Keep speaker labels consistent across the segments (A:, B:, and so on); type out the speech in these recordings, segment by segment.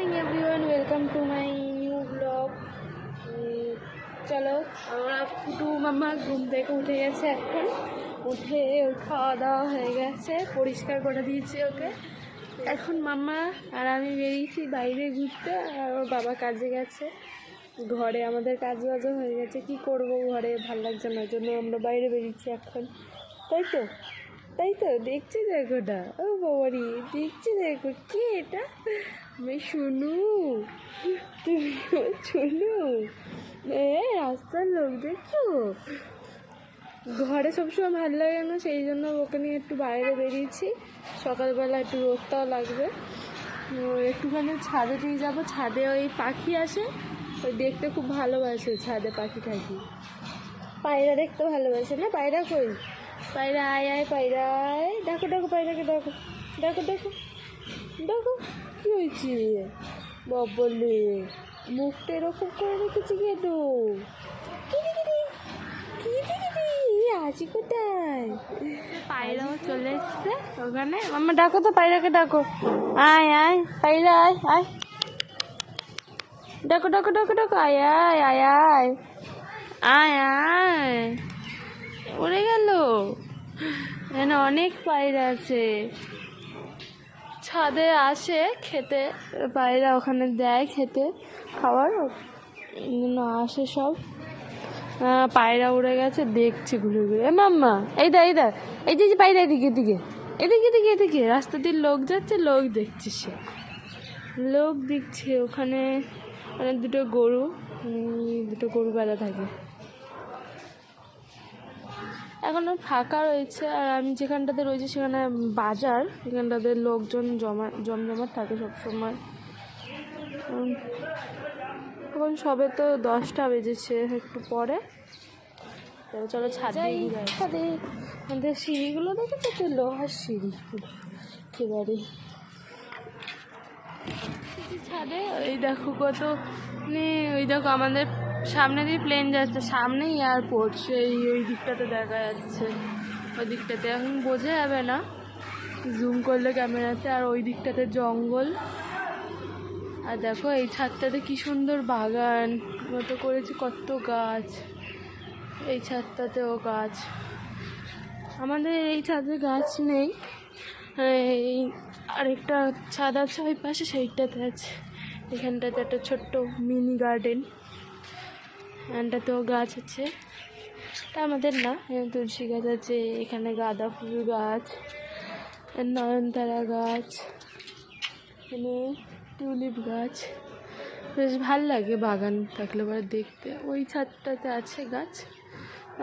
A: Morning everyone welcome to my new blog চলো, আমরা ফুটু মামা ঘুম থেকে উঠে গেছে এখন। উঠে ওর খাওয়া দাওয়া হয়ে গেছে, পরিষ্কার করে দিয়েছি ওকে। এখন মামা আর আমি বেরিয়েছি বাইরে ঘুরতে, আর ওর বাবা কাজে গেছে। ঘরে আমাদের কাজ বাজও হয়ে গেছে, কি করব ঘরে? ভালো লাগছে না জন্য আমরা বাইরে বেরিয়েছি এখন। তাই তো? তাই তো দেখছি দেখো না। ও বাবারি, দেখছি দেখো, কে এটা? আমি শুনু। তুমি শুনু? এ, রাস্তার লোক দেখছ? ঘরে সবসময় ভালো লাগে না, সেই জন্য ওকে নিয়ে একটু বাইরে বেরিয়েছি। সকালবেলা একটু রোদটাও লাগবে। একটুখানি ছাদে দিয়ে যাব। ছাদে ওই পাখি আসে ওই দেখতে খুব ভালোবাসে ছাদে পাখি থাকি পায়রা দেখতে ভালোবাসে না? পায়রা কই? পায়রা আয় আয় পায়রা আয় দেখো দেখো পায়রাকে দেখো। দেখো দেখো। দেখো কি হয়েছে? বলে মুখটা এরকম করে রেখেছি কেন? আছি কোথায়? পায়রাও চলে এসছে ওখানে। মাম্মা ডাকো তো পায়রাকে ডাকো। আয় আয় পায়রা আয় আয়। ডাকো ডাকো ডাকো ডাকো। আয় আয় আয় আয়। আয় আয়। উড়ে গেল। এখানে অনেক পায়রা আছে। ছাদে আসে খেতে, পায়রা ওখানে দেয় খেতে খাবার আসে সব। পায়রা উড়ে গেছে, দেখছি ঘুরে ঘুরে। এ মাম্মা, এই দা এই দা এই যে পায়রা এদিকে এদিকে এদিকে এদিকে এদিকে, রাস্তা দিয়ে লোক যাচ্ছে, লোক দেখছে সে। লোক দেখছে, ওখানে মানে দুটো গরু দুটো গরু বাঁধা থাকে। এখন আর ফাঁকা রয়েছে আর আমি যেখানটাতে রয়েছি সেখানে বাজার এখানটাতে লোকজন জমা জমজমাট থাকে সবসময়। এখন সবে তো দশটা বেজেছে একটু পরে। চলো ছাদে ছাদে। আমাদের সিঁড়িগুলো দেখেছ তো? লোহার সিঁড়ি। একেবারে। ছাদে ওই দেখো কত মানে ওই দেখো আমাদের সামনে দিয়ে প্লেন যাচ্ছে সামনে এয়ারপোর্ট সেই ওই দিকটাতে দেখা যাচ্ছে। ওই দিকটাতে এখন বোঝা যাবে না। জুম করলে ক্যামেরাতে আর ওই দিকটাতে জঙ্গল। আর দেখো এই ছাদটাতে কি সুন্দর বাগান, মতো করেছি কত গাছ। এই ছাদটাতেও গাছ। আমাদের এই ছাদে গাছ নেই। এই আরেকটা ছাদ আছে ওই পাশে, সেইটাতে আছে। এখানটাতে একটা ছোট্ট মিনি গার্ডেন এখানটাতেও গাছ আছে। তা আমাদের না তুলসী গাছ আছে এখানে গাঁদা ফুল গাছ নয়নতারা গাছ এখানে টিউলিপ গাছ। বেশ ভালো লাগে বাগান থাকলে পরে দেখতে। ওই ছাদটাতে আছে গাছ।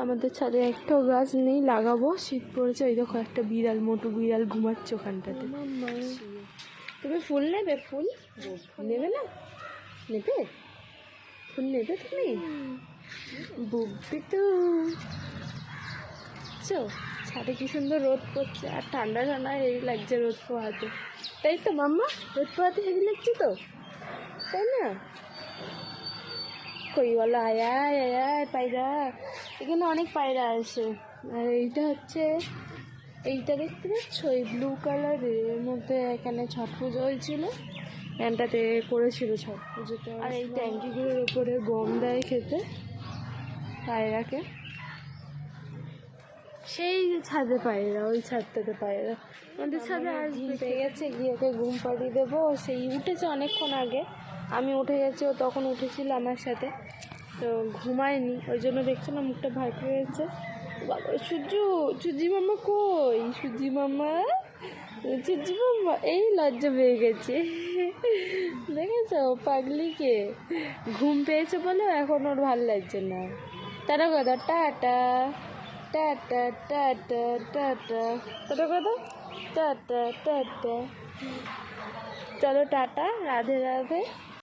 A: আমাদের ছাদে একটাও গাছ নেই লাগাবো। শীত পড়েছে ওই দেখো একটা বিড়াল মোটু বিড়াল ঘুমাচ্ছে ওখানটাতে। তুমি ফুল নেবে? ফুল? নেবে না? নেবে? ফুল নেবে তুমি? বুকবি তো চো, ছাদে কি সুন্দর রোদ পড়ছে, আর ঠান্ডা ঠান্ডা হেভি লাগছে রোদ পোহাতে। তাই তো মাম্মা, রোদ পোহাতে হেভি লাগছে তো? তাই না? কই বলো, আয় আয় আয় আয়, পায়রা। এখানে অনেক পায়রা আসে আর এইটা হচ্ছে, এইটা দেখতে পাচ্ছ? এই ব্লু কালারের মধ্যে এখানে ছট পুজো হয়েছিল। এখানটাতে করেছিল ছট পুজোতে আর এই ট্যাঙ্কিগুলোর উপরে গম দেয় খেতে। পায়রাকে। সেই ছাদে পায়রা ওই ছাদটাতে পায়রা। আমাদের ছাদে আসবে পেয়ে গেছে গিয়ে ওকে ঘুম পাড়িয়ে দেবো। সেই উঠেছে অনেকক্ষণ আগে। আমি উঠে গেছি ও তখন উঠেছিল আমার সাথে। তো ঘুমায়নি ওই জন্য দেখছ না মুখটা ভাই হয়েছে। বাবা সূর্য সূর্যি মামা কই? সূর্যি মামা? এই লজ্জা পেয়ে গেছে। দেখেছ পাগলিকে? ঘুম পেয়েছে বলে এখন ওর ভালো লাগছে না। তারা কথা টাটা টাটা টাটা টাটা তারা কথা টাটা টাটা চলো টাটা রাধে রাধে।